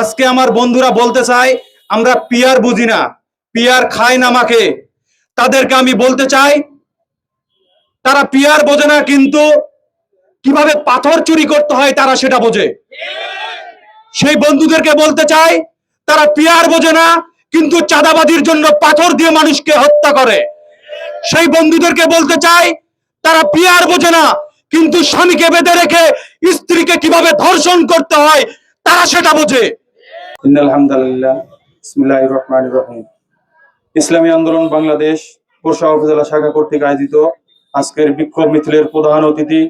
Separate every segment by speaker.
Speaker 1: আজকে আমার বন্ধুরা বলতে চাই আমরা পিয়ার বুঝি না, পিয়ার খাই না মাকে। তাদেরকে আমি বলতে চাই, তারা পিয়ার বোঝে না, কিন্তু কীভাবে পাথর চুরি করতে হয় তারা সেটা বোঝে। সেই বন্ধুদেরকে বলতে চাই, তারা পিয়ার বোঝে না, কিন্তু চাঁদাবাজির জন্য পাথর দিয়ে মানুষকে হত্যা করে। সেই বন্ধুদেরকে বলতে চাই, তারা পিয়ার বোঝে না, কিন্তু স্বামীকে বেঁধে রেখে স্ত্রীকে কীভাবে ধর্ষণ করতে হয় তারা সেটা বোঝে। ইসলামী আন্দোলন বাংলাদেশ পোরশা উপজেলা শাখা কর্তৃক আয়োজিত আজকের বিক্ষোভ মিছিলের প্রধান অতিথি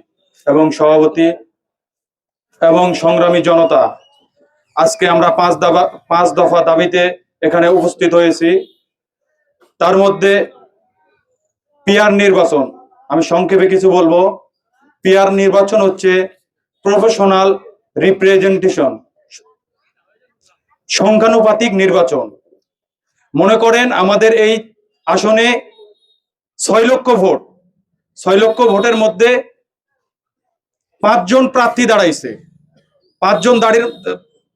Speaker 1: এবং সভাপতি এবং সংগ্রামী জনতা। আজকে আমরা পাঁচ দফা পাঁচ দফা দাবিতে এখানে উপস্থিত হয়েছি। তার মধ্যে পিয়ার নির্বাচন। আমি সংক্ষেপে কিছু বলব। পিয়ার নির্বাচন হচ্ছে প্রফেশনাল রিপ্রেজেন্টেশন সংখ্যানুপাতিক নির্বাচন। মনে করেন আমাদের এই আসনে ছয় লক্ষ ভোট। ছয় লক্ষ ভোটের মধ্যে পাঁচজন প্রার্থী দাঁড়াইছে। পাঁচজন দাঁড়িয়ে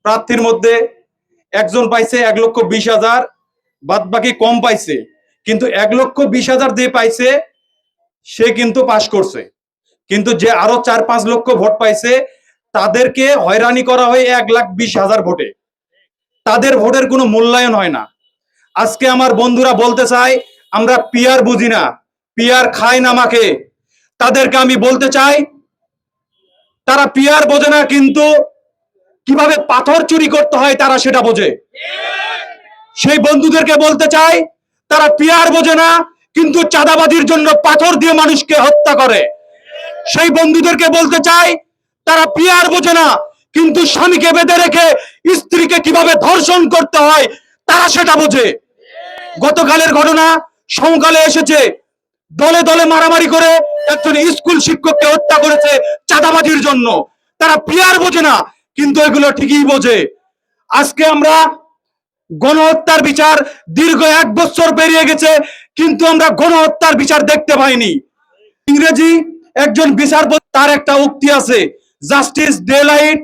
Speaker 1: প্রার্থীর মধ্যে একজন পাইছে এক লক্ষ বিশ হাজার বাদ বাকি কম পাইছে। কিন্তু এক লক্ষ বিশ হাজার যে পাইছে, সে কিন্তু পাশ করছে। কিন্তু যে আরও চার পাঁচ লক্ষ ভোট পাইছে, তাদেরকে হয়রানি করা হয় এক লাখ বিশ হাজার ভোটে। তাদের ভোটের কোনো মূল্যায়ন হয় না। আজকে আমার বন্ধুরা বলতে চাই আমরা পিয়ার বুঝি না, পিয়ার খাই না মাকে তাদেরকে আমি বলতে চাই, তারা পিয়ার বোঝে না, কিন্তু কীভাবে পাথর চুরি করতে হয় তারা সেটা বোঝে। সেই বন্ধুদেরকে বলতে চাই, তারা পিয়ার বোঝে না, কিন্তু চাঁদাবাজির জন্য পাথর দিয়ে মানুষকে হত্যা করে। সেই বন্ধুদেরকে বলতে চাই, তারা পিয়ার বোঝে না কিন্তু স্বামীকে বেঁধে রেখে স্ত্রীকে কীভাবে ধর্ষণ করতে হয়, তারা সেটা বোঝে। গতকালের ঘটনা সমকালে এসেছে। দলে দলে মারামারি করে একজন স্কুল শিক্ষককে হত্যা করেছে চাঁদাবাজির জন্য। তারা পিয়ার বোঝে না, কিন্তু এগুলো ঠিকই বোঝে। আজকে আমরা গণহত্যার বিচার দীর্ঘ এক বছর পেরিয়ে গেছে, কিন্তু আমরা গণহত্যার বিচার দেখতে পাইনি। ইংরেজি একজন বিচারপতি, তার একটা উক্তি আছে, justice delayed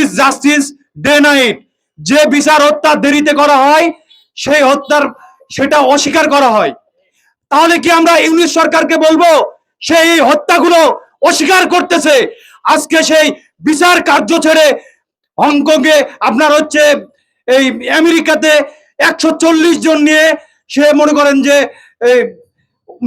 Speaker 1: is justice denied যে বিচার হত্যা দেরিতে করা হয়, সেই হত্যার, সেটা অস্বীকার করা হয়। তাহলে কি আমরা ইংলিশ সরকারকে বলব সেই হত্যাগুলো অস্বীকার করতেছে? আজকে সেই বিচার কার্য ছেড়ে হংকংয়ে আপনার হচ্ছে এই আমেরিকাতে একশো চল্লিশ জন নিয়ে সে মনে করেন যে, এই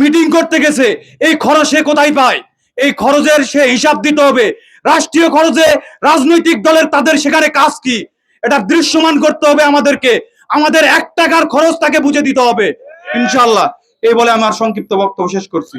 Speaker 1: মিটিং করতে গেছে। এই খরচ সে কোথায় পায়? এই খরচের সে হিসাব দিতে হবে। রাষ্ট্রীয় খরচে রাজনৈতিক দলের তাদের সেখানে কাজ কি? এটা দৃশ্যমান করতে হবে আমাদেরকে। আমাদের এক টাকার খরচ তাকে বুঝে দিতে হবে। ইনশাল্লাহ এই বলে আমার সংক্ষিপ্ত বক্তব্য শেষ করছি।